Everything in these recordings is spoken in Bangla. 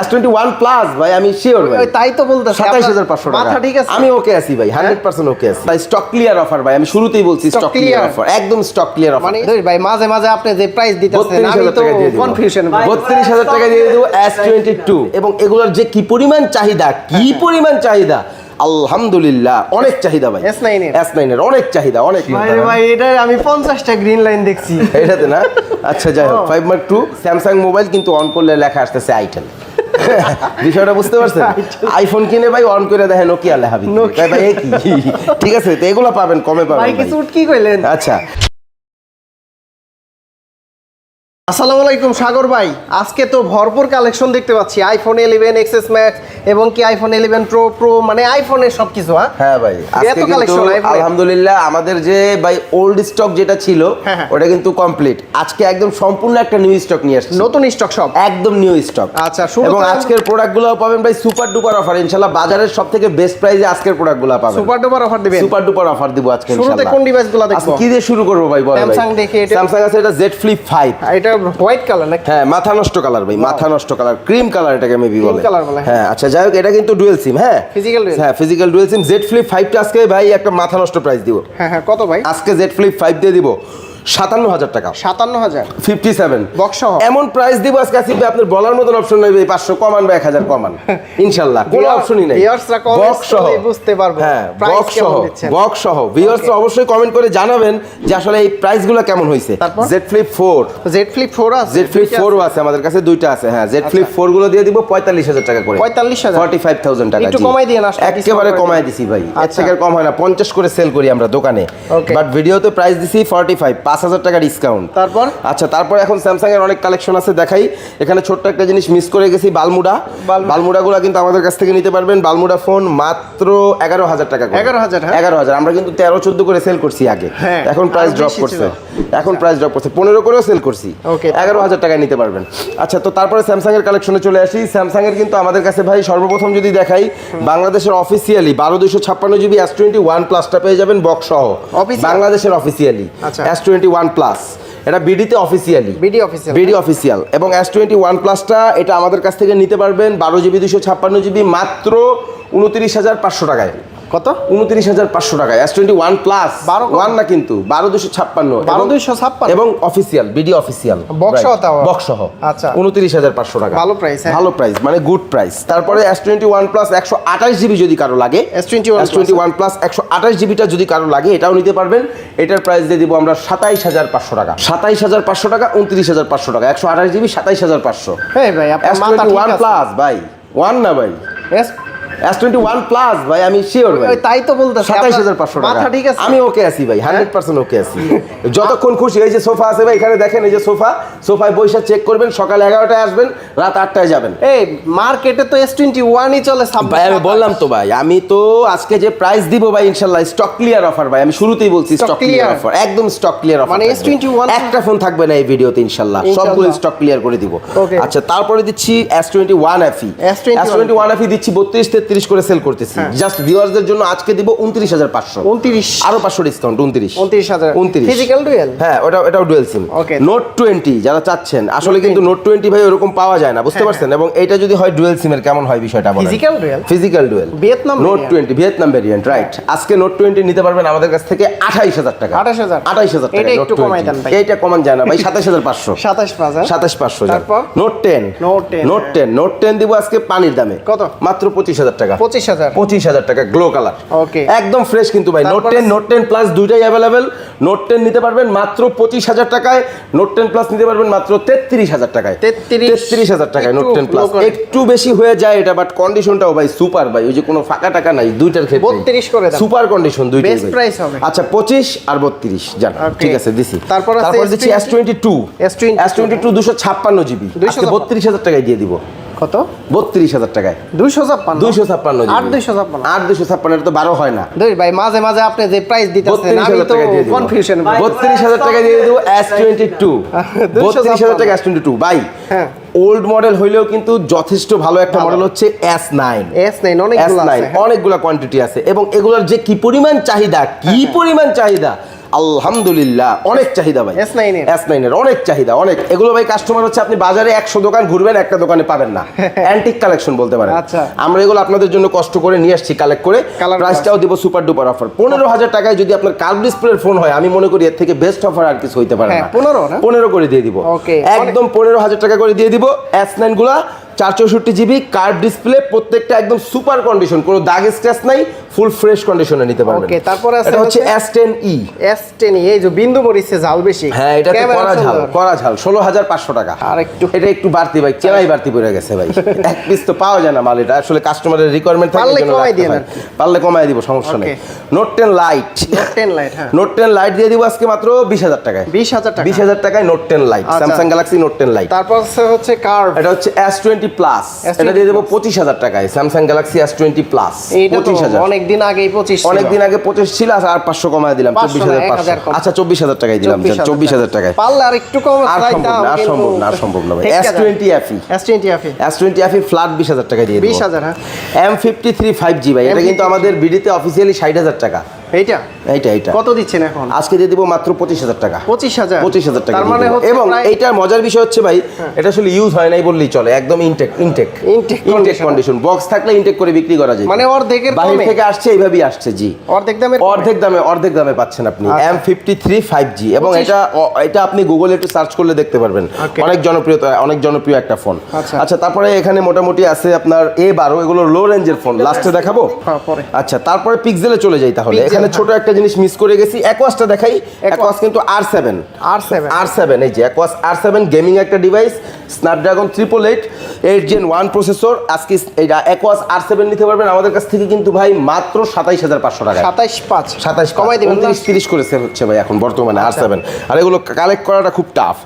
এস টোয়েন্টি ওয়ান প্লাস ভাই আমি শিওর ভাই। তাই তো বলতেছি সাতাইশ হাজার পাঁচশো টাকা। ঠিক আছে? আমি ওকে আছি ভাই হান্ড্রেড পার্সেন্ট ওকে আছি। ভাই স্টক ক্লিয়ার অফার ভাই আমি শুরুতেই বলছি স্টক ক্লিয়ার অফার একদম স্টক ক্লিয়ার অফার মানে ভাই মাঝে মাঝে আপনি যে প্রাইস দিতেছেন আমি তো টাকা দিয়ে দিব। কনফিউশন বত্রিশ হাজার টাকা দিয়ে দেবো এস টোয়েন্টি টু এবং এগুলোর যে কি পরিমাণ চাহিদা কি পরিমাণ চাহিদা? আলহামদুলিল্লাহ অনেক চাহিদা ভাই। S9 এর? এস নাইনের অনেক চাহিদা অনেক ভাই ভাই এটা আমি পঞ্চাশটা গ্রিন লাইন দেখছি। এটাতে না? আচ্ছা যাই হোক five mark two Samsung mobile কিন্তু অন করলে লেখা আসতেছে আইটেল বিষয়টা বুঝতে পারছেন? আইফোন কিনে ভাই অন করে দেখেন নোকিয়া লেহাবি। ভাই, কি? ঠিক আছে তো এগুলো পাবেন কমে পাবেন ভাই। কি কইলেন। আচ্ছা। আসসালামু আলাইকুম সাগর ভাই। আজকে তো ভরপুর কালেকশন দেখতে পাচ্ছি। আইফোন ইলেভেন এক্সএস ম্যাক্স এবং কি আইফোন ইলেভেন প্রো প্রো মানে আইফোনের সব কিছু হ্যাঁ? হ্যাঁ ভাই। এত কিন্তু আলহামদুলিল্লাহ আমাদের যে ভাই ওল্ড স্টক যেটা ছিল হ্যাঁ, হ্যাঁ। ওটা কিন্তু কমপ্লিট আজকে একদম সম্পূর্ণ একটা নিউ স্টক নিয়ে আসছি। নতুন স্টক সব? একদম নিউ স্টক আচ্ছা, এবং আজকের প্রোডাক্টগুলো পাবেন ভাই সুপার ডুপার অফার ইনশাআল্লাহ বাজারের সব থেকে বেস্ট প্রাইসে আজকের প্রোডাক্টগুলো পাবেন। সুপার ডুপার অফার দিবেন? সুপার ডুপার অফার দিব আজকে ইনশাআল্লাহ শুরুতে কোন ডিভাইসগুলো দেখব? কি দিয়ে শুরু করব ভাই বলেন Samsung দেখি। স্যামসাং আছে এটা Z Flip 5 এটা হোয়াইট কালার নাকি? হ্যাঁ মাথা নষ্ট কালার ভাই মাথা নষ্ট কালার ক্রিম কালার এটাকে মেবি বলে। কালার বলে, হ্যাঁ। আচ্ছা যাই হোক এটা কিন্তু ডুয়েল সিম হ্যাঁ। ফিজিক্যাল হ্যাঁ physical dual SIM Z flip ফাইভটা আজকে ভাই একটা মাথা নষ্ট প্রাইস দিব। হ্যাঁ হ্যাঁ কত ভাই? আজকে জেড ফ্লিপ ফাইভ দিয়ে দিব। সাতান্ন হাজার টাকা। সাতান্ন হাজার ফিফটি সেভেন। এমন প্রাইস দিব আজকে আসিফ আপনার বলার মতন অপশন নেই পাঁচশো কমান বা এক হাজার কমান। ইনশাল্লাহ কোনো অপশনই নেই। viewersরা comment বক্স সহ করলেই বুঝতে পারব। হ্যাঁ Price বক্স কেমন সহ দিচ্ছেন? বক্স সহ ভিউয়ার্সরা অবশ্যই কমেন্ট করে জানাবেন যে আসলে এই প্রাইসগুলো কেমন হয়েছে Z flip four Z flip four আছে জেড ফ্লিপ ফোরও আছে? আমাদের কাছে দুইটা আছে হ্যাঁ জেড। ফ্লিপ ফোরগুলো দিয়ে দিব পঁয়তাল্লিশ হাজার টাকা করে। 45,000 ফর্টি ফাইভ থাউজেন্ড টাকা একটু কমাই দিয়ে না একেবারে কমাই দিছি ভাই। আচ্ছা। কম হয় না পঞ্চাশ করে সেল করি আমরা দোকানে. বাট ভিডিওতে প্রাইস দিছি ফর্টি ফাইভ পাঁচ হাজার টাকা ডিসকাউন্ট তারপর? আচ্ছা তারপর এখন স্যামসাং এর অনেক কালেকশন আছে দেখাই। এখানে ছোট্ট একটা জিনিস মিস করে গেছি বালমুডা। বালমুডা। বালমুডা গুলা কিন্তু আমাদের কাছ থেকে নিতে পারবেন। বালমুডা ফোন মাত্র এগারো হাজার টাকা এগারো 11,000 হ্যাঁ? এগারো হাজার। আমরা কিন্তু তেরো চোদ্দ করে সেল করছি আগে। হ্যাঁ, এখন প্রাইস ড্রপ করছে। এখন প্রাইস ড্রপ করছে। পনেরো করেও সেল করছি. এগারো হাজার টাকায় নিতে পারবেন। আচ্ছা তো তারপরে স্যামসাং এর কালেকশনে চলে আসি। স্যামসাং এর কিন্তু আমাদের কাছে ভাই সর্বপ্রথম যদি দেখাই বাংলাদেশের অফিসিয়ালি বারো দুশো ছাপ্পান্ন জিবি এস টোয়েন্টি ওয়ান প্লাসটা পেয়ে যাবেন বক্স সহ? বাংলাদেশের অফিসিয়ালি আচ্ছা। এস টোয়েন্টি ওয়ান প্লাস এটা বিডিতে officially BD official BD official এবং এস টোয়েন্টি ওয়ান প্লাসটা এটা আমাদের কাছ থেকে নিতে পারবেন বারো জিবি দুশো ছাপ্পান্ন জিবি মাত্র উনত্রিশ হাজার পাঁচশো টাকায়। কত? উনত্রিশ হাজার পাঁচশো টাকায়। S twenty one plus 12 one না কিন্তু বারো দুশো ছাপ্পান্ন। বারো দুইশো ছাপ্পান্ন? এবং অফিসিয়াল বিডি অফিসিয়াল Box সহ তাও? বক্স আচ্ছা। উনত্রিশ হাজার পাঁচশো টাকা। ভালো price, হ্যাঁ। ভালো প্রাইস মানে গুড প্রাইস তারপরে এস টোয়েন্টি ওয়ান প্লাস একশো আঠাশ জিবি যদি কারও লাগে S21 S twenty one plus একশো আঠাশ জিবিটা যদি কারও লাগে এটাও নিতে পারবেন। এটার প্রাইস দিয়ে দিব আমরা সাতাইশ হাজার পাঁচশো টাকা। সাতাইশ হাজার পাঁচশো টাকা উনত্রিশ হাজার পাঁচশো টাকা। একশো আঠাশ জিবি সাতাইশ হাজার পাঁচশো। হ্যাঁ ভাই এস টোয়েন্টি ওয়ান প্লাস ভাই। ওয়ান না ভাই? Yes, S twenty one plus ভাই আমি শিওর ভাই। তাই তো বলতেছি সাতাইশ হাজার পাঁচশো টাকা। ঠিক আছে? আমি ওকে আছি ভাই হান্ড্রেড পার্সেন্ট ওকে আছি। যতক্ষণ খুশি এই যে সোফা আছে ভাই এখানে দেখেন এই যে সোফা সোফায় বৈশা চেক করবেন সকাল এগারোটায় আসবেন রাত আটটায় যাবেন। এই মার্কেটে তো এস টোয়েন্টি ওয়ানই চলে ভাই আমি বললাম তো ভাই আমি তো আজকে যে প্রাইস দিব ভাই ইনশাল্লাহ স্টক ক্লিয়ার অফার ভাই আমি শুরুতেই বলছি স্টক ক্লিয়ার অফার একদম স্টক ক্লিয়ার অফার মানে S21 একটা ফোন থাকবে না এই ভিডিওতে ইনশাল্লাহ। সবগুলো স্টক ক্লিয়ার করে দিব। আচ্ছা তারপরে দিচ্ছি S twenty one F E S21 S twenty one F E দিচ্ছি বত্রিশ তেত্রিশ করে সেল করতেছি। হ্যাঁ। জাস্ট ভিউয়ারদের জন্য আজকে দিব উনত্রিশ হাজার পাঁচশো। উনত্রিশ। আরও পাঁচশো ডিসকাউন্ট উনত্রিশ। উনত্রিশ হাজার। উনত্রিশ। ফিজিক্যাল ডুয়েল হ্যাঁ ওটা ওটাও dual SIM Okay. Note twenty যারা চাচ্ছেন আসলে কিন্তু নোট টোয়েন্টি ভাই ওরকম পাওয়া যায় না বুঝতে হ্যাঁ, পারছেন? এবং এটা যদি হয় ডুয়েল সিমের কেমন হয় বিষয়টা বলেন? Physical dual physical dual Vietnam note. Twenty Vietnam variant right আজকে নোট টোয়েন্টি নিতে পারবেন আমাদের কাছ থেকে আঠাইশ হাজার টাকা। 28,000 আঠাইশ হাজার টাকা এটা একটু কমাই দেন ভাই। এইটা কমান যায় না ভাই সাতাশ হাজার পাঁচশো। সাতাশ হ্যাঁ? সাতাশ পাঁচশো তারপর? Note ten Note 10, note ten note ten দিব আজকে পানির দামে। কত? মাত্র পঁচিশ হাজার টাকা। পঁচিশ হাজার। পঁচিশ হাজার টাকা গ্লো কালার Okay. একদম ফ্রেশ কিন্তু ভাই। Note ten note ten plus দুইটাই অ্যাভেলেবেল নোট টেন নিতে পারবেন মাত্র পঁচিশ হাজার টাকায়। নোট টেন প্লাস নিতে পারবেন মাত্র তেত্রিশ হাজার টাকায়। তেত্রিশ। হাজার টাকায় নোট টেন প্লাস একটু বেশি হয়ে যায় এটা বাট কন্ডিশনটাও ভাই সুপার ভাই। ওই যে কোনো ফাঁকা টাকা নাই দুইটার ক্ষেত্রে। 32 করে সুপার কন্ডিশন দুইটাই ভাই। হবে। আচ্ছা পঁচিশ আর বত্রিশ। জান ঠিক আছে দিছি। তারপর তারপর দিচ্ছি S twenty two S22 S twenty two দুশো ছাপ্পান্ন জিবি 256 বত্রিশ হাজার টাকায় দিয়ে দিব। কত? বত্রিশ হাজার টাকায়। দুইশো ছাপ্পান্ন? দুইশো ছাপ্পান্ন আট দুইশো ছাপ্পান্ন। আট দুশো ছাপ্পান্ন তো বারো হয় না। দুই ভাই মাঝে মাঝে আপনি যে প্রাইস দিয়ে কনফিউশন বত্রিশ হাজার টাকা দিয়ে দেবো এস টোয়েন্টি টু বত্রিশ হাজার টাকা এস টোয়েন্টি টু বাই হ্যাঁ। ওল্ড মডেল হইলেও কিন্তু যথেষ্ট ভালো একটা মডেল হচ্ছে S nine S nine S nine আছে হ্যাঁ। অনেকগুলো কোয়ান্টিটি আছে। এবং এগুলোর যে কি পরিমাণ চাহিদা কি পরিমাণ চাহিদা আলহামদুলিল্লাহ অনেক চাহিদা ভাই। S9 এর? এস নাইনের অনেক চাহিদা অনেক। এগুলো ভাই কাস্টমার হচ্ছে আপনি বাজারে একশো দোকান ঘুরবেন একটা দোকানে পাবেন না। অ্যান্টিক কালেকশন বলতে পারেন। আচ্ছা। আমরা এগুলো আপনাদের জন্য কষ্ট করে নিয়ে আসছি কালেক্ট করে। প্রাইসটাও দিব সুপার ডুপার অফার পনেরো হাজার টাকায় যদি আপনার কার্ভ ডিসপ্লের ফোন হয় আমি মনে করি এর থেকে বেস্ট অফার আর কিছু হইতে পারে হ্যাঁ, না। 15 না? পনেরো করে দিয়ে দিব. একদম পনেরো হাজার টাকা করে দিয়ে দিব। এস নাইনগুলা চার চৌষট্টি জিবি কার্ভ ডিসপ্লে প্রত্যেকটা একদম সুপার কন্ডিশন কোনো দাগ স্ক্র্যাচ নাই ফুল ফ্রেশ কন্ডিশনে নিতে পারবেন। Okay, তারপরে আছে এটা হচ্ছে S ten e S ten এই যে বিন্দু মরিচে জাল বেশি। হ্যাঁ এটা ক্যামেরা করা ঝাল। করা ঝাল ষোলো হাজার পাঁচশো টাকা। আর একটু এটা একটু বাড়তি ভাই চেনাই বাড়তি পড়ে গেছে ভাই। এক পিস তো পাওয়া যায় না মাল এটা আসলে কাস্টমারের রিকোয়ারমেন্ট থাকে পারলে কমাই কি। পারলে কমাই দিব সমস্যা নেই। Note ten lite note ten lite হ্যাঁ। নোট টেন লাইট দিয়ে দিব আজকে মাত্র বিশ হাজার টাকায়। বিশ হাজার টাকা। বিশ হাজার টাকায় নোট টেন লাইট আচ্ছা। Samsung Galaxy note ten lite তারপর আছে হচ্ছে কার্ভ এটা হচ্ছে এস টোয়েন্টি প্লাস এটা দিয়ে দেবো পঁচিশ হাজার টাকায়। Samsung Galaxy S twenty plus পঁচিশ হাজার। অনেক দিন পঁচিশ ছিল। আগে পঁচিশ ছিল আর পাঁচশো কমায় দিলাম চব্বিশ হাজার পাঁচশো। আচ্ছা চব্বিশ হাজার টাকায় দিলাম চব্বিশ হাজার টাকায়। পারলে আর একটু কম আর সম্ভব না আর সম্ভব না আর সম্ভব না ভাই। S twenty FE S twenty FE S twenty FE flat বিশ হাজার টাকা দিয়ে 20,000 হ্যাঁ। M fifty three five G ভাই এটা কিন্তু আমাদের বিডিতে অফিসিয়ালি ষাট হাজার টাকা। এইটা? এইটা এইটা। কত দিচ্ছেন এখন? আজকে দিয়ে দিব মাত্র পঁচিশ হাজার টাকা। পঁচিশ হাজার? পঁচিশ হাজার টাকা মানে এবং এইটার মজার বিষয় হচ্ছে ভাই এটা আসলে ইউজ হয় নাই বললেই চলে একদম intact intact Intake intact condition box থাকলে ইনটেক করে বিক্রি করা যায়। মানে অর্ধেকের কমে? থেকে আসছে এইভাবেই আসছে জি। অর্ধেক দামে অর্ধেক দামে অর্ধেক দামে পাচ্ছেন আপনি। M fifty three five G এবং এটা এটা আপনি গুগলে একটু সার্চ করলে দেখতে পারবেন। অনেক জনপ্রিয়তা অনেক জনপ্রিয় একটা ফোন আচ্ছা। আচ্ছা তারপরে এখানে মোটামুটি আছে আপনার এ বারো এগুলো লো রেঞ্জের ফোন লাস্টে দেখাবো? হ্যাঁ, আচ্ছা তারপরে পিক্সেলে চলে যাই তাহলে। এখানে। ছোট একটা জিনিস মিস করে গেছি। অ্যাকোয়াসটা দেখাই। অ্যাকোয়াস কিন্তু R seven R seven R seven এই যে অ্যাকোয়াস আর সেভেন গেমিং একটা device Snapdragon triple eight eight Gen one processor আজকে এইটা অ্যাকোয়াস আর সেভেন নিতে পারবেন আমাদের কাছ থেকে কিন্তু ভাই মাত্র সাতাইশ হাজার পাঁচশো টাকা। সাতাইশ পাঁচ। সাতাইশ কমাই দিবেন না? উনত্রিশ তিরিশ করে সেল হচ্ছে ভাই এখন বর্তমানে আর সেভেন আর এগুলো কালেক্ট করাটা খুব tough.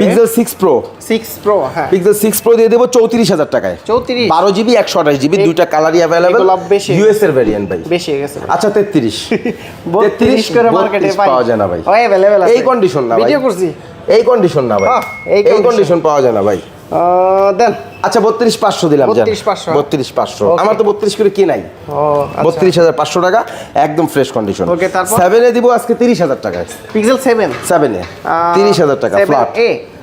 Pixel six pro six pro হ্যাঁ। পিক্সেল সিক্স প্রো দিয়ে দেবো চৌত্রিশ হাজার টাকায়। চৌত্রিশ। বারো জিবি একশো আঠাশ জিবি দুইটা কালারই অ্যাভেলেবেল বেশি। ইউএস এর ভ্যারিয়েন্ট ভাই। বেশি হয়ে গেছে। আচ্ছা তেত্রিশ। বত্রিশ করে মার্কেটে পাওয়া যায় না ভাই। অ্যাভেলেবেল আছে। এই কন্ডিশন না ভাই। ভিডিও করছি। এই কন্ডিশন না ভাই। এই কন্ডিশন পাওয়া যায় না ভাই। দেন। আচ্ছা বত্রিশ পাঁচশো দিলাম 32,500 বত্রিশ পাঁচশো. আমার তো বত্রিশ করে কি নাই? ও আচ্ছা। বত্রিশ হাজার পাঁচশো টাকা একদম ফ্রেশ কন্ডিশন Okay, তারপর? সেভেনে দিব আজকে তিরিশ হাজার টাকায়। পিক্সেল সেভেন সেভেনে তিরিশ হাজার টাকা ফ্ল্যাট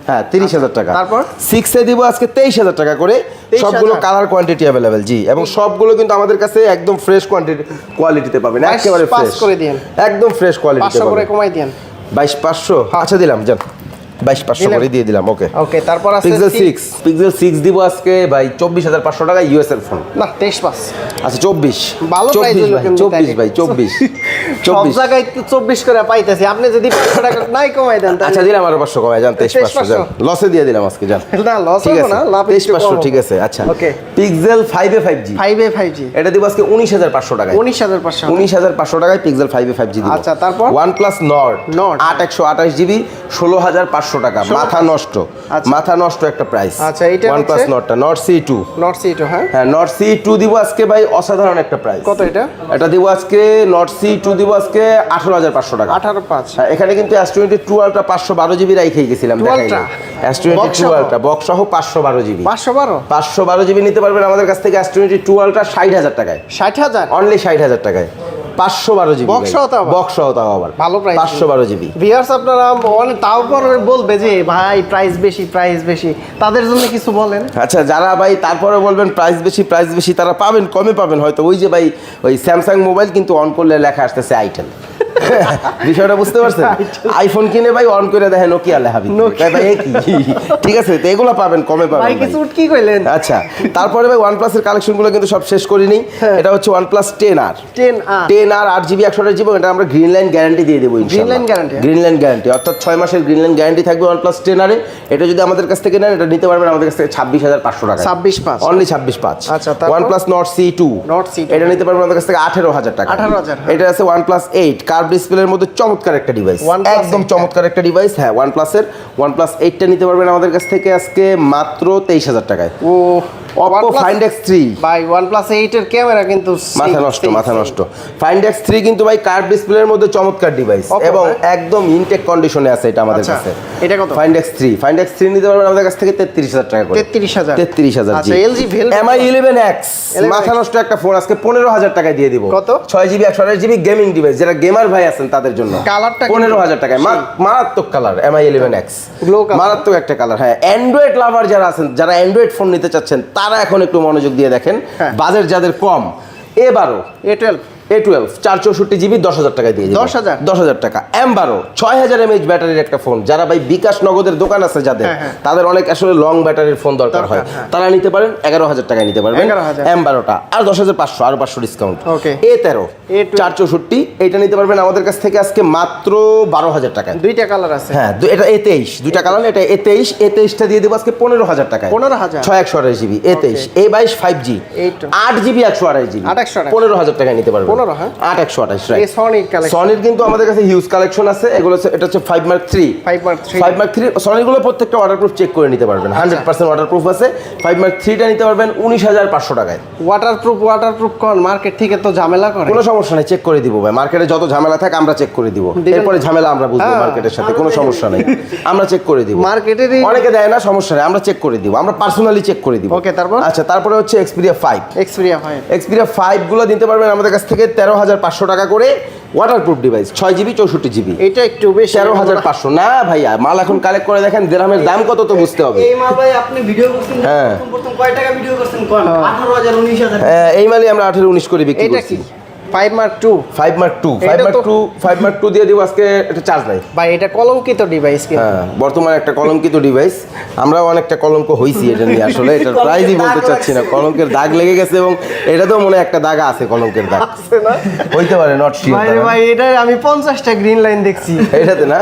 হ্যাঁ তিরিশ হাজার টাকা। তারপর? সিক্সে দিব আজকে তেইশ হাজার টাকা করে। সবগুলো কালার কোয়ান্টিটি অ্যাভেলেবেল জি। এবং সবগুলো কিন্তু আমাদের কাছে একদম ফ্রেশ কোয়ান্টিটি কোয়ালিটিতে পাবেন। একেবারে ফ্রেশ করে দিয়েন। একদম ফ্রেশ কোয়ালিটিতে করে পাবেন। কমাই দিন বাইশ পাঁচশো? আচ্ছা দিলাম যান। বাইশ পাঁচশো করে দিয়ে দিলাম ওকে। ওকে তারপর পিক্সেল সিক্স পিক্সেল সিক্স দিব আজকে ভাই চব্বিশ হাজার পাঁচশো টাকা ইউএস এর ফোন না তেইশ পাঁচ। আচ্ছা চব্বিশ। ভালো চব্বিশ ভাই চব্বিশ ভাই চব্বিশ। চব্বিশ। জায়গায় চব্বিশ করে পাইতেছি। আপনি যদি পাঁচশো টাকা নাই কমাই দেন আচ্ছা দিলাম আরও পাঁচশো কমায় যান তেইশ পাঁচশো যান। লসে দিয়ে দিলাম আজকে যান। না লস ঠিক আছে। না তেইশ পাঁচশো ঠিক আছে আচ্ছা। Okay. Pixel five A five G five A five G এটা দিব আজকে উনিশ হাজার পাঁচশো টাকায়। উনিশ হাজার পাঁচশো উনিশ হাজার পাঁচশো টাকায় Pixel five A five G আচ্ছা, তারপর? OnePlus Nord Nord। আট একশো আঠাশ জিবি ষোলো হাজার পাঁচশো টাকা মাথা নষ্ট আচ্ছা। মাথা নষ্ট একটা প্রাইস আচ্ছা, এইটা ওয়ান প্লাস নটটা Nord C two Nord C two হ্যাঁ। হ্যাঁ নট সি টু দিব আজকে ভাই অসাধারণ একটা প্রাইস কত এটা? এটা দিব আজকে নট সি টু দিব আজকে আঠারো হাজার পাঁচশো টাকা। আঠারো পাঁচ। হ্যাঁ, এখানে কিন্তু এস টোয়েন্টি টু পাঁচশো বারো জিবি রাইখেই গেছিলাম 2 Ultra? S twenty two? Box সহ? পাঁচশো বারো জিবি পাঁচশো বারো? পাঁচশো বারো জিবি নিতে পারবেন আমাদের কাছ থেকে এস টোয়েন্টি টু আলট্রা ষাট হাজার টাকায়। ষাট হাজার? অনলি ষাট হাজার টাকায়। পাঁচশো বারো জিবি Box সহ তাও আবার? ভালো প্রাইস পাঁচশো বারো জিবি। ভিউয়ার্স আপনারা অনেক তারপর বলবে যে ভাই প্রাইস বেশি প্রাইস বেশি। তাদের জন্য কিছু বলেন। আচ্ছা যারা ভাই তারপরে বলবেন প্রাইস বেশি প্রাইস বেশি তারা পাবেন কমে পাবেন। হয়তো ওই যে ভাই ওই স্যামসাং মোবাইল কিন্তু অন করলে লেখা আসতেছে আইটেল বিষয়টা বুঝতে পারছেন? আইফোন কিনে ভাই অন করে দেখে নোকিয়া লেখা ভিতরে। তাই ভাই কি? ঠিক আছে তো এগুলো পাবেন কমে পাবেন ভাই। কিছু কি কইলেন? আচ্ছা তারপরে ভাই OnePlus এর কালেকশনগুলো কিন্তু সব শেষ করিনি। হ্যাঁ। এটা হচ্ছে OnePlus 10R ten R 10R আট জিবি একশো আঠাশ জিবি এটা আমরা গ্রিন লাইন গ্যারান্টি দিয়ে দেবো line guarantee, হ্যাঁ? গ্রিন লাইন গ্যারান্টি অর্থাৎ ছয় মাসের গ্রিন লাইন গ্যারান্টি থাকবে OnePlus 10R এ। এটা যদি আমাদের কাছ থেকে নেন এটা নিতে পারবেন আমাদের কাছ থেকে ছাব্বিশ হাজার পাঁচশো টাকা। ছাব্বিশ পাঁচ। অনলি ছাব্বিশ পাঁচ। আচ্ছা, তারপর? OnePlus Nord C2 Nord C2 এটা নিতে পারবেন আমাদের কাছ থেকে আঠেরো হাজার টাকা। 18,000, হ্যাঁ। এটা আছে OnePlus 8 কার্ভ ডিসপ্লের মধ্যে চমৎকার একটা ডিভাইস একদম চমৎকার একটা ডিভাইস হ্যাঁ OnePlus এর। OnePlus 8টা নিতে পারবেন আমাদের কাছ থেকে আজকে মাত্র তেইশ হাজার টাকায়। ও Oppo OnePlus- Find X3 ভাই ওয়ান প্লাস এইট এর ক্যামেরা কিন্তু মাথা নষ্ট মাথা নষ্ট। ফাইন্ডেক্স থ্রি কিন্তু ভাই কার্ভ ডিসপ্লের মধ্যে চমৎকার ডিভাইস এবং? একদম ইনটেক কন্ডিশনে আছে এটা আমাদের আচ্ছা, কাছে। এটা কত? ফাইন্ডেক্স থ্রি ফাইন্ডেক্স থ্রি নিতে পারবেন আমাদের কাছ থেকে তেত্রিশ হাজার টাকা করে। তেত্রিশ হাজার। তেত্রিশ হাজার আচ্ছা LG well M I eleven X 11X মাথা নষ্ট একটা ফোন আজকে পনেরো হাজার টাকায় দিয়ে দিব। কত? ছয় জিবি একশো আঠাশ জিবি গেমিং ডিভাইস যারা গেমার ভাই আছেন তাদের জন্য। কালারটা পনেরো হাজার টাকায়। মারাত্মক কালার এমআই ইলেভেন এক্স মারাত্মক একটা কালার হ্যাঁ। অ্যান্ড্রয়েড লাভার যারা আছেন যারা অ্যান্ড্রয়েড ফোন নিতে চাচ্ছেন তারা এখন একটু মনোযোগ দিয়ে দেখেন। বাজার বাজেট যাদের কম এ বারো এ টুয়েলভ এ টুয়েলভ চার চৌষট্টি জিবি দশ হাজার টাকায় দিয়ে 10,000? দশ হাজার? টাকা। এম বারো ছয় হাজার এমএইচ ব্যাটারির একটা ফোন যারা ভাই বিকাশ নগদের দোকান আছে যাদের হ্যাঁ, হ্যাঁ। তাদের অনেক আসলে লং ব্যাটারির ফোন দরকার হয়। হ্যাঁ। তারা নিতে পারেন এগারো হাজার টাকায় নিতে পারবেন। 11,000 এম বারোটা আর দশ হাজার পাঁচশো আরও পাঁচশো ডিসকাউন্ট এ তেরো চার চৌষট্টি এটা নিতে পারবেন আমাদের কাছ থেকে আজকে মাত্র বারো হাজার টাকায়। দুইটা কালার আছে। হ্যাঁ এটা এ তেইশ দুইটা কালার এটা এ তেইশ এ তেইশটা দিয়ে দেবো আজকে পনেরো হাজার টাকায়। 15,000? ছয় একশো আঠাশ জিবি এ তেইশ এ বাইশ ফাইভ জি আট জিবি একশো আঠাশ জিবি। 828 পনেরো হাজার টাকায় নিতে পারবেন। 15 হ্যাঁ? আট একশো আঠাশ এই সনির সনির কিন্তু আমাদের কাছে হিউজ কালেকশন আছে। এগুলো এটা হচ্ছে five mark three 5 Mark III five mark three সনিগুলো প্রত্যেকটা ওয়াটারপ্রুফ চেক করে নিতে পারবেন। আচ্ছা। হান্ড্রেড পার্সেন্ট ওয়াটারপ্রুফ আছে। ফাইভ মার্ক থ্রিটা নিতে পারবেন উনিশ হাজার পাঁচশো টাকায়। ওয়াটারপ্রুফ ওয়াটারপ্রুফ কোন? মার্কেট থেকে তো ঝামেলা করে। কোনো সমস্যা নেই চেক করে দিব ভাই। মার্কেটে যত ঝামেলা থাকে আমরা চেক করে দিব। এরপরে ঝামেলা আমরা বুঝব হ্যাঁ। মার্কেটের সাথে। কোনো সমস্যা নেই। আমরা চেক করে দিব। মার্কেটেরই অনেকে দেয় না সমস্যা নেই। আমরা চেক করে দিব। আমরা পার্সোনালি চেক করে দিব। Okay, তারপর? আচ্ছা তারপরে হচ্ছে Xperia five Xperia five Xperia ফাইভগুলো দিতে পারবেন আমাদের কাছ থেকে তেরো হাজার পাঁচশো টাকা করে ওয়াটারপ্রুফ ডিভাইস ছয় জিবি চৌষট্টি জিবি এটা একটু বেশ। তেরো হাজার পাঁচশো। না ভাইয়া মাল এখন কালেক্ট করে দেখেন দেড়ামের দাম কত তো বুঝতে হবে। এই মাল ভাই আপনি ভিডিও করছেন হ্যাঁ। কয় টাকা ভিডিও করছেন হাজার হ্যাঁ, এই মালই আমরা আঠেরো উনিশ করে বিক্রি করছি। Five mark two five mark two five mark two five mark two দিয়ে দিব আজকে এটা চার্জ নাই। ভাই এটা কলঙ্কিত ডিভাইস হ্যাঁ বর্তমানে একটা কলঙ্কিত ডিভাইস আমরাও অনেকটা কলঙ্ক হইছি এটা নিয়ে আসলে এটার প্রাইজই বলতে চাচ্ছি না। কলঙ্কের দাগ লেগে গেছে এবং এটা তো মনে হয় একটা দাগ আছে কলঙ্কের দাগ। হইতে পারে নট শিওর ভাই এটা আমি পঞ্চাশটা গ্রিন লাইন দেখছি। এটাতে না?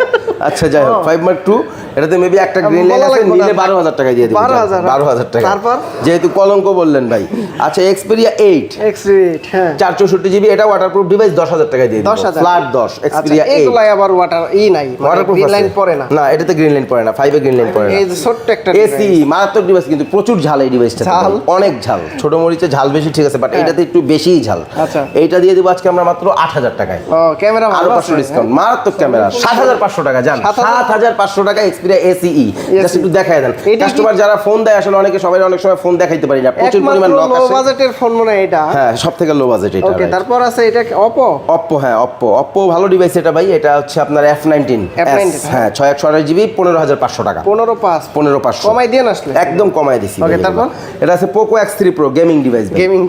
আচ্ছা যাই হোক ফাইভ মার্ক টু এটাতে মেবি একটা গ্রিন লাইন আছে নিলে বারো হাজার টাকায় দিয়ে দিব 12,000 বারো হাজার টাকা। তারপর? যেহেতু কলঙ্ক বললেন ভাই। আচ্ছা এক্সপেরিয়া এইট এক্সপিরিয়েট হ্যাঁ। চার চৌষট্টি জিবি এটা ওয়াটারপ্রুফ ডিভাইস দশ হাজার টাকায় দিয়ে দিব। 10,000 ফ্ল্যাট দশ আচ্ছা এক্সপেরিয়া এইট এগুলাই আবার ওয়াটার ই নাই ওয়াটারপ্রুফ গ্রিন লাইন পড়ে না? না এটাতে গ্রিন লাইন পড়ে না ফাইভে গ্রিন লাইন পড়ে না। এই যে ছোট্ট একটা এসি মারাত্মক ডিভাইস কিন্তু প্রচুর ঝাল এই ডিভাইসটা ঝাল? অনেক ঝাল। ছোট মরিচে ঝাল বেশি ঠিক আছে বাট হ্যাঁ। এটাতে একটু বেশিই ঝাল। আচ্ছা। এইটা দিয়ে দেবো আজকে আমরা মাত্র আট হাজার টাকায়। ও ক্যামেরা ভালো পাঁচশো আছে। ডিসকাউন্ট মারাত্মক ক্যামেরা। সাত হাজার পাঁচশো টাকা জান। 7,000 সাত হাজার পাঁচশো টাকা এক্সপিরিয়া এসিই জাস্ট একটু দেখায় দেন। কাস্টমার যারা ফোন দেয় আসলে অনেকে সবাই অনেক সময় ফোন দেখাইতে পারি না। প্রচুর পরিমাণ লক লো বাজেটের ফোন মনে হয় এটা। হ্যাঁ সব থেকে লো বাজেট এটা ওকে তারপর আছে এটা অপো অপ্পো হ্যাঁ অপ্পো অপ্পো ভালো ডিভাইস এটা ভাই এটা হচ্ছে আপনার এফ নাইনটিন F19 হ্যাঁ। ছয় একশো আঠাশ জিবি পনেরো হাজার পাঁচশো টাকা। পনেরো পাঁচ। পনেরো পাঁচশো। কমাই দিয়ে আসলে? একদম কমায় দিছি তারপর? এটা আছে Poco X three pro gaming device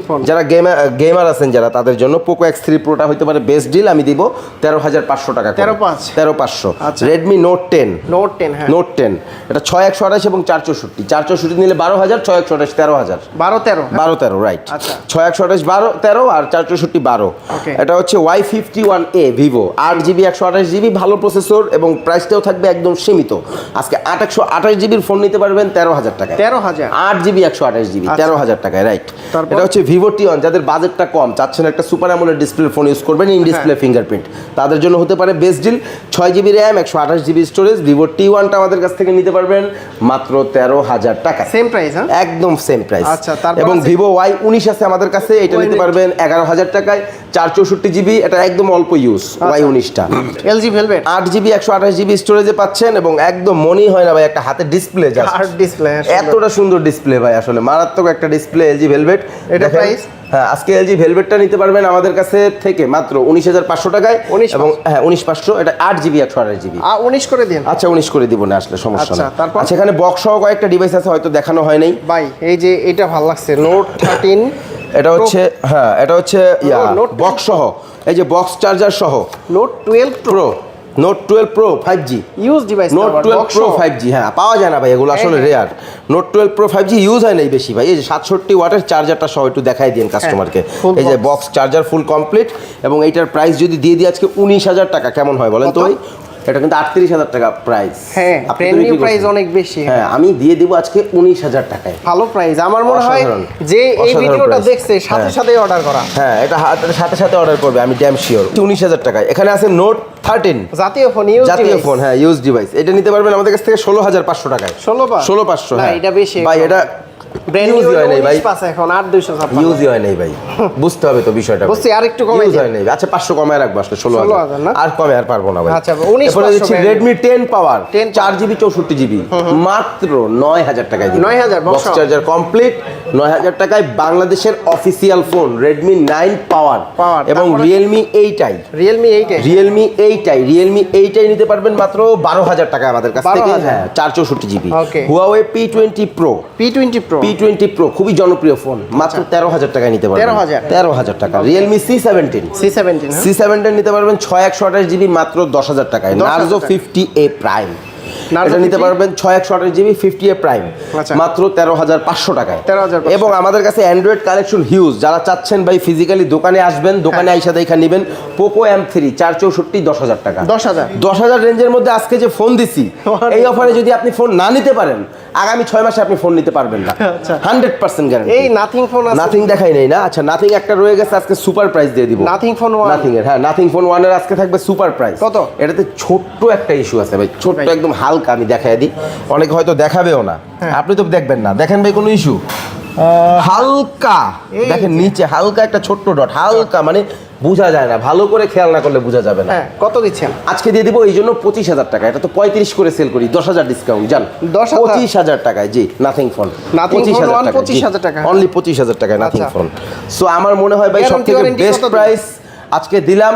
phone। যারা গেমার গেমার আছেন যারা তাদের জন্য পোকো এক্স থ্রি প্রোটা হতে পারে বেস্ট ডিল আমি দিব তেরো হাজার পাঁচশো টাকা 13,500 তেরো পাঁচশো। Redmi note ten note ten হ্যাঁ। নোট টেন এটা ছয় একশো আঠাশ এবং চার চৌষট্টি। চার চৌষট্টি নিলে বারো হাজার ছয় একশো আঠাশ তেরো হাজার। বারো তেরো হ্যাঁ। বারো তেরো রাইট আচ্ছা। ছয় একশো আঠাশ বারো তেরো আর চার চৌষট্টি বারো। Okay. এটা হচ্ছে Y fifty one A Vivo আট জিবি একশো আঠাশ জিবি ভালো প্রসেসর এবং প্রাইসটাও থাকবে একদম সীমিত। আজকে আট একশো আঠাশ জিবির ফোন নিতে পারবেন তেরো হাজার টাকা। তেরো হাজার। আট জিবি একশো আঠাশ জিবি আচ্ছা। তেরো হাজার টাকায় রাইট এটা হচ্ছে ভিভো টি ওয়ান যাদের বাজেটটা কম চাচ্ছেন একটা super AMOLED display phone use করবেন ইন ডিসপ্লে। ফিঙ্গারপ্রিন্ট তাদের জন্য হতে পারে বেস্ট ডিল ছয় জিবি র্যাম একশো আঠাশ জিবি স্টোরেজ ভিভো টি ওয়ানটা আমাদের কাছ থেকে নিতে পারবেন মাত্র তেরো হাজার টাকা। সেম প্রাইস হ্যাঁ একদম সেম প্রাইস আচ্ছা, এবং ভিভো ওয়াই উনিশ আছে আমাদের কাছে এটা নিতে পারবেন এগারো হাজার টাকায়। চার চৌষট্টি জিবি এটা একদম অল্প ইউজ আচ্ছা। ওয়াই উনিশটা। এলজি ভেলভেট আট জিবি একশো আঠাশ জিবি স্টোরেজে পাচ্ছেন এবং একদম মনেই হয় না ভাই একটা হাতে ডিসপ্লে হার্ড ডিসপ্লে এতটা সুন্দর ডিসপ্লে ভাই আসলে মারাত্মক একটা ডিসপ্লে এলজি ভেলভেট এটা price? হ্যাঁ আজকে এলজি ভেলভেটটা নিতে পারবেন আমাদের কাছে থেকে মাত্র উনিশ হাজার পাঁচশো টাকায় 19,500 এবং হ্যাঁ উনিশ পাঁচশো এটা আট জিবি একশো আঠাশ জিবি। উনিশ করে দিন। আচ্ছা উনিশ করে দিব না আসলে সমস্যা আচ্ছা, না তারপর? আচ্ছা এখানে বক্স সহ কয়েকটা ডিভাইস আছে হয়তো দেখানো হয় নাই। ভাই এই যে এটা ভালো লাগছে নোট থার্টিন এটা হচ্ছে হ্যাঁ এটা হচ্ছে ইয়া বক্স সহ। এই যে বক্স চার্জার সহ। Note twelve pro note twelve pro five G use device note twelve pro five G হ্যাঁ পাওয়া যায় না ভাই এগুলো আসলে হ্যাঁ, rare note twelve pro five G use হয় নাই বেশি ভাই। এই যে সাতষট্টি ওয়াটের চার্জারটা সহ একটু দেখাই দিন কাস্টমারকে হ্যাঁ, এই যে বক্স চার্জার ফুল কমপ্লিট এবং এইটার প্রাইস যদি দিয়ে দিই আজকে উনিশ হাজার টাকা কেমন হয় বলেন তো ভাই? এটা কিন্তু আটত্রিশ হাজার টাকা প্রাইস হ্যাঁ ব্র্যান্ড নিউ প্রাইস অনেক বেশি। হ্যাঁ আমি দিয়ে দিব আজকে উনিশ হাজার টাকায়। ভালো প্রাইস আমার মনে হয় যে এই ভিডিওটা দেখছে সাথে হ্যাঁ। সাথে অর্ডার করা। হ্যাঁ এটা সাথে সাথে অর্ডার করবে আমি ড্যাম শিওর উনিশ হাজার টাকায়। এখানে আছে নোট থার্টিন জাতীয় ফোন ইউজ জাতীয় ফোন হ্যাঁ ইউজ ডিভাইস এটা নিতে পারবেন আমাদের কাছ থেকে ষোলো হাজার পাঁচশো টাকায়। 16,500 ষোলো পাঁচশো হ্যাঁ এটা বেশি। ভাই এটা ব্র্যান্ড ইউজ হয় নাই ভাই। পাঁচ এখন আট দুইশো ছাপ্পান্ন। হয় নাই ভাই। বুঝতে হবে তো বিষয়টা বুঝছি, আরেকটু কমাই Use দিন। হয় নাই আচ্ছা পাঁচশো কমায় রাখব আসলে ষোলো হাজার। না? আর কমে আর পারব না ভাই। আচ্ছা, 19 এরপরে দিচ্ছি রেডমি টেন পাওয়ার চার জিবি চৌষট্টি জিবি মাত্র নয় হাজার টাকায় 9,000 box বক্স চার্জার কমপ্লিট নয় হাজার টাকায় বাংলাদেশের official phone Redmi nine power এবং? রিয়েলমি এইটাই রিয়েলমি এইটে রিয়েলমি এইটাই রিয়েলমি এইটাই নিতে পারবেন মাত্র বারো হাজার টাকা আমাদের কাছ থেকে। হ্যাঁ চার চৌষট্টি GB. Huawei P twenty pro P twenty pro P twenty pro খুবই জনপ্রিয় ফোন মাত্র তেরো হাজার টাকায় নিতে পারবেন। 13,000 তেরো হাজার টাকা Realme C seventeen C seventeen C seventeen নিতে পারবেন ছয় একশো আঠাশ জিবি মাত্র দশ হাজার টাকায়। 10,000 নার্জো ফিফটি এ প্রাইম এটা নিতে পারবেন ছয় একশো আঠাশ জিবি ফিফটি এ প্রাইম আচ্ছা। মাত্র তেরো হাজার পাঁচশো টাকায়। 13,500 এবং আমাদের কাছে অ্যান্ড্রয়েড কালেকশন হিউজ যারা চাচ্ছেন ভাই ফিজিক্যালি দোকানে আসবেন দোকানে হ্যাঁ। আইসা দেখা নেবেন। পোকো এম থ্রি চার চৌষট্টি দশ হাজার টাকা। দশ হাজার। দশ হাজার রেঞ্জের মধ্যে আজকে যে ফোন দিছি এই অফারে যদি আপনি ফোন না নিতে পারেন আগামী ছয় মাসে আপনি ফোন নিতে পারবেন না। হান্ড্রেড পার্সেন্ট গ্যারান্টি এই নাথিং ফোন নাথিং দেখাই নেই না? আচ্ছা নাথিং একটা রয়ে গেছে আজকে সুপার প্রাইস দিয়ে দিব। নাথিং ফোন ওয়ান নাথিং এর হ্যাঁ নাথিং ফোন ওয়ানের আজকে থাকবে সুপার প্রাইস কত? এটাতে ছোট্ট একটা ইস্যু আছে ভাই ছোট্ট একদম হালকা আমি দেখাই দিই। অনেকে হয়তো দেখাবেও না। হ্যাঁ। আপনি তো দেখবেন না। দেখেন ভাই কোনো ইস্যু হালকা। দেখেন নিচে হালকা একটা ছোট্ট ডট হালকা মানে বোঝা যায় না। ভালো করে খেয়াল না করলে বোঝা যাবে না। হ্যাঁ কত দিচ্ছেন আজকে দিয়ে দিব এই জন্য পঁচিশ হাজার টাকা। এটা তো পঁয়ত্রিশ করে সেল করি দশ হাজার ডিসকাউন্ট জান? দশ পঁচিশ হাজার টাকায় জি Nothing phone Nothing phone one 25,000 টাকা। অনলি পঁচিশ হাজার টাকায় নাথিং। ফোন সো আমার মনে হয় ভাই সব থেকে বেস্ট প্রাইস আজকে দিলাম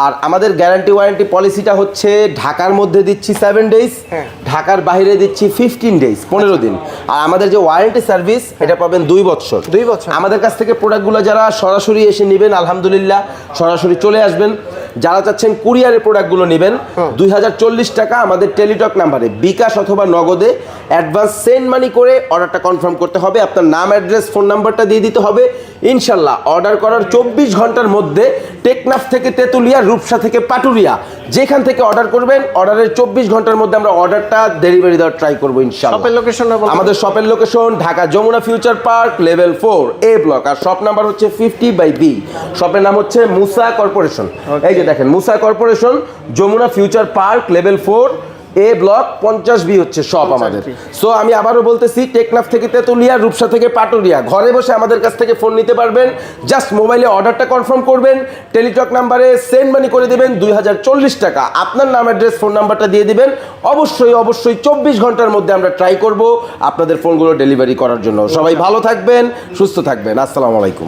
আর আমাদের গ্যারান্টি ওয়ারেন্টি পলিসিটা হচ্ছে ঢাকার মধ্যে দিচ্ছি সেভেন ডেজ হ্যাঁ। ঢাকার বাইরে দিচ্ছি ফিফটিন ডেজ পনেরো দিন। আর আমাদের যে ওয়ারেন্টি সার্ভিস এটা পাবেন দুই বছর। দুই বছর। আমাদের কাছ থেকে প্রোডাক্টগুলো যারা সরাসরি এসে নেবেন আলহামদুলিল্লাহ সরাসরি চলে আসবেন। যারা চাচ্ছেন কুরিয়ারের প্রোডাক্টগুলো নেবেন দুই হাজার চল্লিশ টাকা আমাদের টেলিটক নাম্বারে বিকাশ অথবা নগদে অ্যাডভান্স সেন্ড মানি করে অর্ডারটা কনফার্ম করতে হবে। আপনার নাম অ্যাড্রেস ফোন নাম্বারটা দিয়ে দিতে হবে। ইনশাল্লাহ অর্ডার করার চব্বিশ ঘণ্টার মধ্যে টেকনাফ থেকে তেঁতুলিয়া রূপসা থেকে পাটুরিয়া। যেখান থেকে অর্ডার করবেন অর্ডারের চব্বিশ ঘণ্টার মধ্যে আমরা অর্ডারটা ডেলিভারি দেওয়ার ট্রাই করব ইনশাল্লাহ। শপের লোকেশনটা আমাদের শপের location Dhaka Jamuna Future Park level four A block R shop number হচ্ছে ফিফটি বাই বি শপের নাম হচ্ছে মুসা কর্পোরেশন। এই যে দেখেন Musa Corporation Jamuna Future Park level four A block পঞ্চাশ বি হচ্ছে সব আমাদের। সো আমি আবারও বলতেছি টেকনাফ থেকে তেতুলিয়া রূপসা থেকে পাটুরিয়া। ঘরে বসে আমাদের কাছ থেকে ফোন নিতে পারবেন। জাস্ট মোবাইলে অর্ডারটা কনফার্ম করবেন। টেলিটক নাম্বারে সেন্ড মানি করে দেবেন দুই হাজার চল্লিশ টাকা। আপনার নাম অ্যাড্রেস ফোন নাম্বারটা দিয়ে দিবেন। অবশ্যই অবশ্যই চব্বিশ ঘণ্টার মধ্যে আমরা ট্রাই করব আপনাদের ফোনগুলো ডেলিভারি করার জন্য। সবাই ভালো থাকবেন সুস্থ থাকবেন। আসসালামু আলাইকুম।